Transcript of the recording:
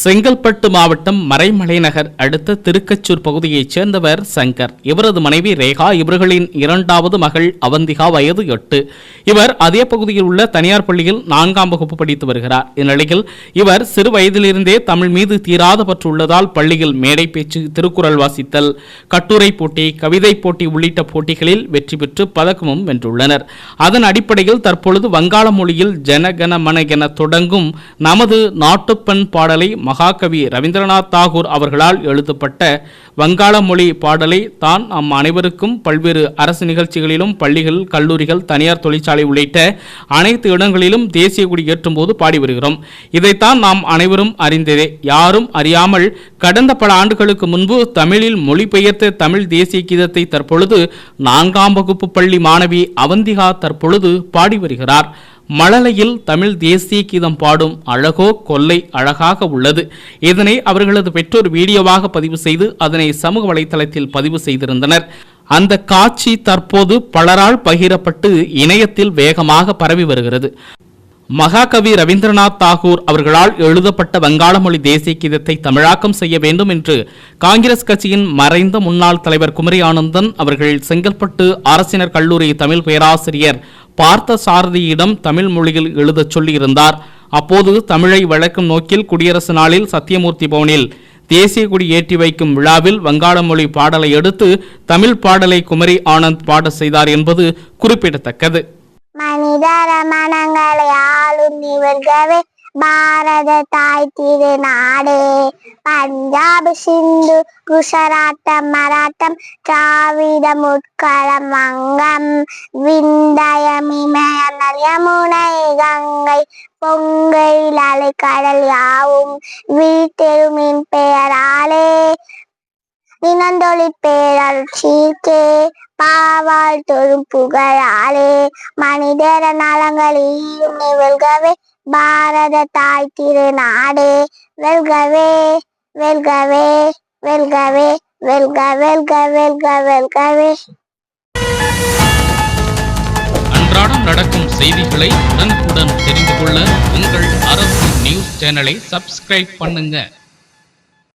செங்கல்பட்டு மாவட்டம் மறைமலைநகர் அடுத்த திருக்கச்சூர் பகுதியைச் சேர்ந்தவர் சங்கர். இவரது மனைவி ரேகா இவர்களின் இரண்டாவது மகள் அவந்திகா வயது எட்டு. இவர் அதே பகுதியில் உள்ள தனியார் பள்ளியில் நான்காம் வகுப்பு படித்து வருகிறார். இந்நிலையில் இவர் சிறு வயதிலிருந்தே தமிழ் மீது தீராத பற்று உள்ளதால் பள்ளியில் மேடை பேச்சு திருக்குறள் வாசித்தல் கட்டுரை போட்டி கவிதை போட்டி உள்ளிட்ட போட்டிகளில் வெற்றி பெற்று பதக்கமும் வென்றுள்ளனர். அதன் அடிப்படையில் தற்பொழுது வங்காள மொழியில் ஜனகன மன என தொடங்கும் நமது நாட்டுப்பண் பாடலை மகாகவி ரவீந்திரநாத் தாகூர் அவர்களால் எழுதப்பட்ட வங்காள மொழி பாடலை தான் நம் அனைவருக்கும் பல்வேறு அரசு நிகழ்ச்சிகளிலும் பள்ளிகள் கல்லூரிகள் தனியார் தொழிற்சாலை உள்ளிட்ட அனைத்து இடங்களிலும் தேசிய கொடி ஏற்றும் போது பாடி வருகிறோம். இதைத்தான் நாம் அனைவரும் அறிந்ததே. யாரும் அறியாமல் கடந்த பல ஆண்டுகளுக்கு முன்பு தமிழில் மொழிபெயர்த்த தமிழ் தேசிய கீதத்தை தற்பொழுது நான்காம் வகுப்பு பள்ளி மாணவி அவந்திகா தற்பொழுது பாடி வருகிறார். மழலையில் தமிழ் தேசிய கீதம் பாடும் அழகோ கொல்லை அழகாக உள்ளது. இதனை அவர்களது பெற்றோர் வீடியோவாக பதிவு செய்து அதனை சமூக வலைதளத்தில் பதிவு செய்திருந்தனர். அந்த காட்சி தற்போது பலரால் பகிரப்பட்டு இணையத்தில் வேகமாக பரவி வருகிறது. மகாகவி ரவீந்திரநாத் தாகூர் அவர்களால் எழுதப்பட்ட வங்காள மொழி தேசிய கீதத்தை தமிழாக்கம் செய்ய வேண்டும் என்று காங்கிரஸ் கட்சியின் மறைந்த முன்னாள் தலைவர் குமரி ஆனந்தன் அவர்கள் செங்கல்பட்டு அரசினர் கல்லூரி தமிழ் பேராசிரியர் பார்த்த சாரதியிடம் தமிழ் மொழியில் எழுதச் சொல்லியிருந்தார். அப்போது தமிழை வளர்க்கும் நோக்கில் குடியரசு நாளில் சத்தியமூர்த்தி பவனில் தேசிய கொடி ஏற்றி வைக்கும் விழாவில் வங்காள மொழி பாடலை எடுத்து தமிழ் பாடலை குமரி ஆனந்த் பாட செய்தார் என்பது குறிப்பிடத்தக்கது. மனிதர மனங்களை ஆளும் இவர்களே பாரத தாய் திருநாடே பஞ்சாப் சிந்து குசராட்டம் மராட்டம் திராவிடம் உட்கலம் வங்கம் விந்தயம் இமயநல் யமுனை கங்கை பொங்கல் அலைக்கடல் யாவும் வீட்டெருமின் பெயராலே. நினந்தொழி பேரல் சீர்க்கே பாவால் தொழும் புகழாலே. மனிதர நலங்களிலும் நிகழ்கவே பாரத தாய் திருநாடு. வெல்கவே வெல்கவே வெல்கவே வெல்க வெல்க வெல்க வெல்கவே. அன்றாடம் நடக்கும் செய்திகளை உடனுக்குடன் தெரிந்து கொள்ள உங்கள் அரசு நியூஸ் சேனலை சப்ஸ்கிரைப் பண்ணுங்க.